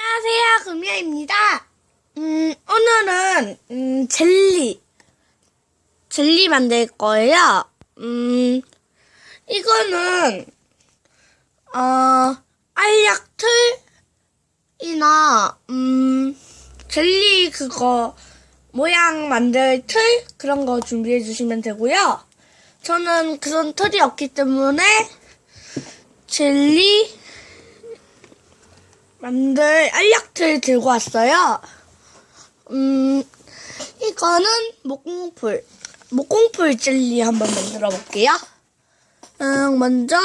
안녕하세요, 금야입니다. 음, 오늘은, 음, 젤리. 젤리 만들 거예요. 음, 이거는, 어, 알약틀이나, 음, 젤리 그거, 모양 만들 틀? 그런 거 준비해 주시면 되고요. 저는 그런 틀이 없기 때문에, 젤리, 만들 알약틀 들고 왔어요. 음, 이거는 목공풀. 목공풀 젤리 한번 만들어 볼게요. 음, 먼저,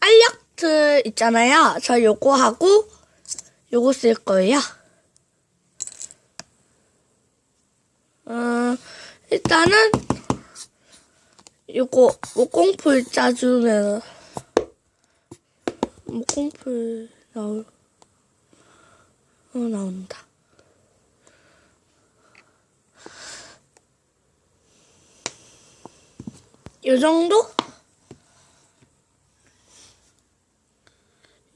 알약틀 있잖아요. 저 요거 하고, 요거 쓸 거예요. 음, 일단은, 요거, 목공풀 짜주면, 목공풀 나올, 어, 나온다. 요 정도?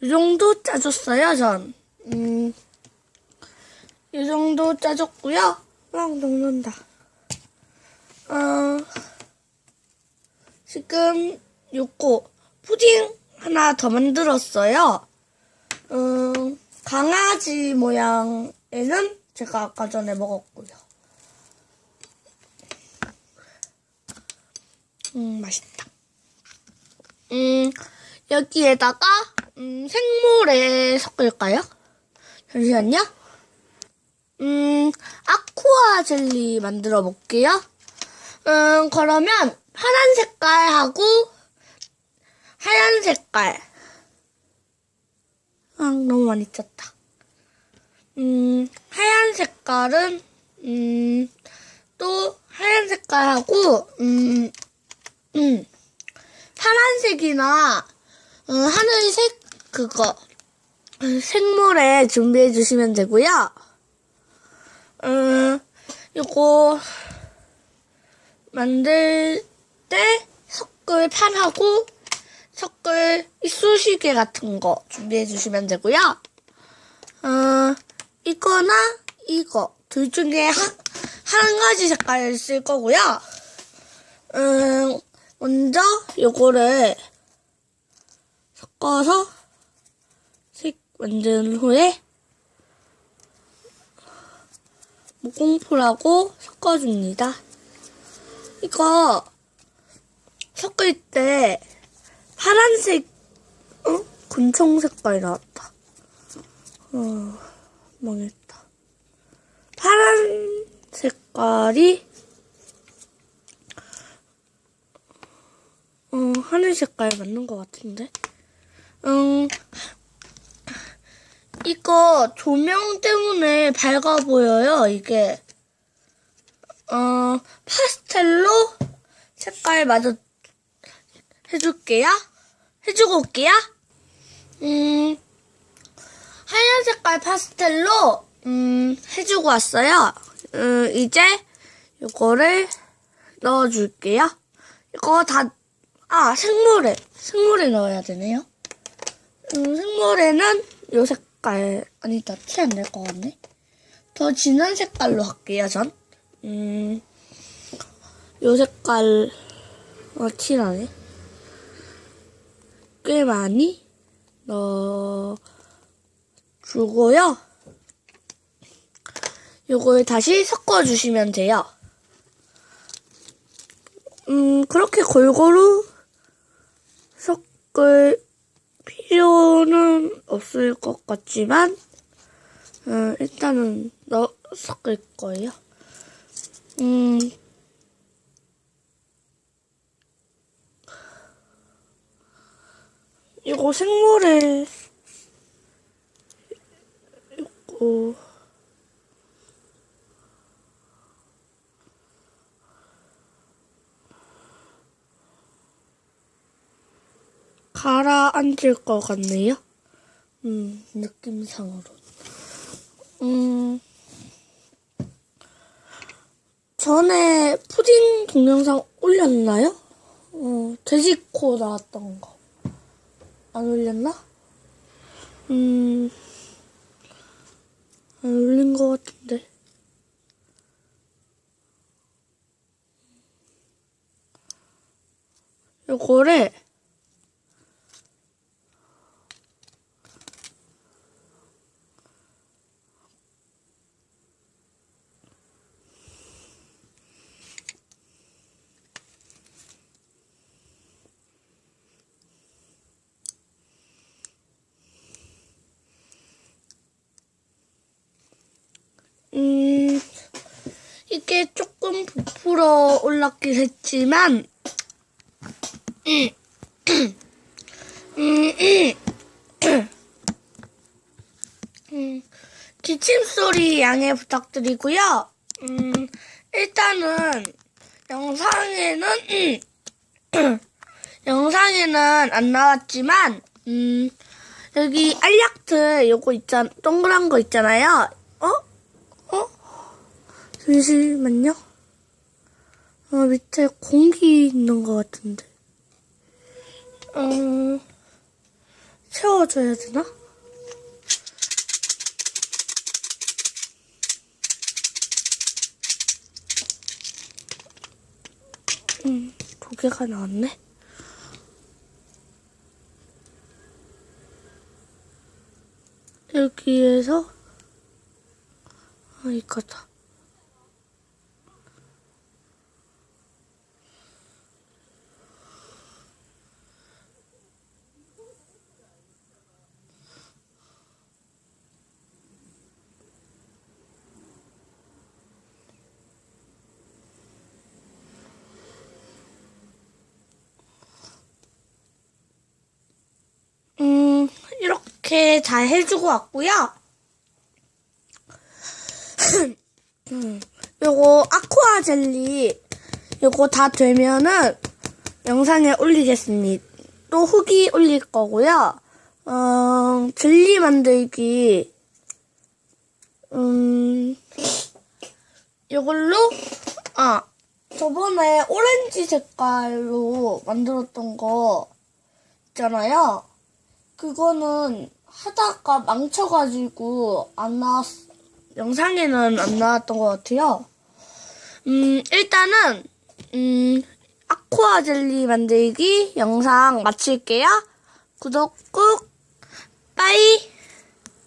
요 정도 짜줬어요, 전. 음, 요 정도 짜줬고요. 막 녹는다. 어, 지금 요거 푸딩 하나 더 만들었어요. 음, 강아지 모양에는 제가 아까 전에 먹었고요. 음, 맛있다. 음, 여기에다가, 음, 생모래 섞을까요? 잠시만요. 음, 아쿠아 젤리 만들어 볼게요. 음, 그러면, 파란 색깔하고, 하얀 색깔. 아, 너무 많이 쳤다. 음, 하얀 색깔은, 음, 또, 하얀 색깔하고, 음, 음, 파란색이나, 어, 하늘색, 그거, 어, 색모래 준비해 주시면 되고요. 음, 요거, 만들 때 섞을 판하고, 섞을 이쑤시개 같은 거 준비해 주시면 되고요. 어, 이거나 이거 둘 중에 한, 한 가지 색깔을 쓸 거고요. 음, 먼저 요거를 섞어서 색 만든 후에 목공풀하고 섞어줍니다. 이거 섞을 때 파란색, 어? 곤청 색깔이 나왔다. 어, 망했다. 파란 색깔이, 어, 하늘 색깔 맞는 것 같은데? 음, 이거 조명 때문에 밝아 보여요, 이게. 어, 파스텔로 색깔 마저 해줄게요. 해주고 올게요. 음, 하얀 색깔 파스텔로, 음, 해주고 왔어요. 음, 이제, 이거를 넣어줄게요. 이거 다, 아, 생모래. 생모래 넣어야 되네요. 음, 생모래는 요 색깔, 아니다, 티 안 낼 것 같네. 더 진한 색깔로 할게요, 전. 음, 요 색깔, 어, 티 나네. 꽤 많이 넣어 주고요. 요걸 다시 섞어주시면 돼요. 음, 그렇게 골고루 섞을 필요는 없을 것 같지만, 음, 일단은 넣, 섞을 거예요. 음, 이거 생모래 이거 가라앉을 것 같네요. 음, 느낌상으로. 음, 전에 푸딩 동영상 올렸나요? 어, 돼지코 나왔던 거. 안 올렸나? 음, 안 올린 것 같은데. 요거를 게 조금 부풀어 올랐긴 했지만, 기침 소리 양해 부탁드리고요. 음, 일단은 영상에는 음, 영상에는 안 나왔지만, 음, 여기 알약트 요거 있잖, 동그란 거 있잖아요. 어? 어? 잠시만요. 어, 밑에 공기 있는 것 같은데. 음, 채워줘야 되나? 음, 두 개가 나왔네. 여기에서, 아, 이거다. 음, 이렇게 잘 해주고 왔고요. 음, 요거 아쿠아 젤리 요거 다 되면은 영상에 올리겠습니다. 또 후기 올릴 거고요. 어, 젤리 만들기 음, 요걸로 아 저번에 오렌지 색깔로 만들었던 거 있잖아요. 그거는 하다가 망쳐가지고 안 나왔, 영상에는 안 나왔던 것 같아요. 음, 일단은, 음, 아쿠아 젤리 만들기 영상 마칠게요. 구독 꾹, 빠이!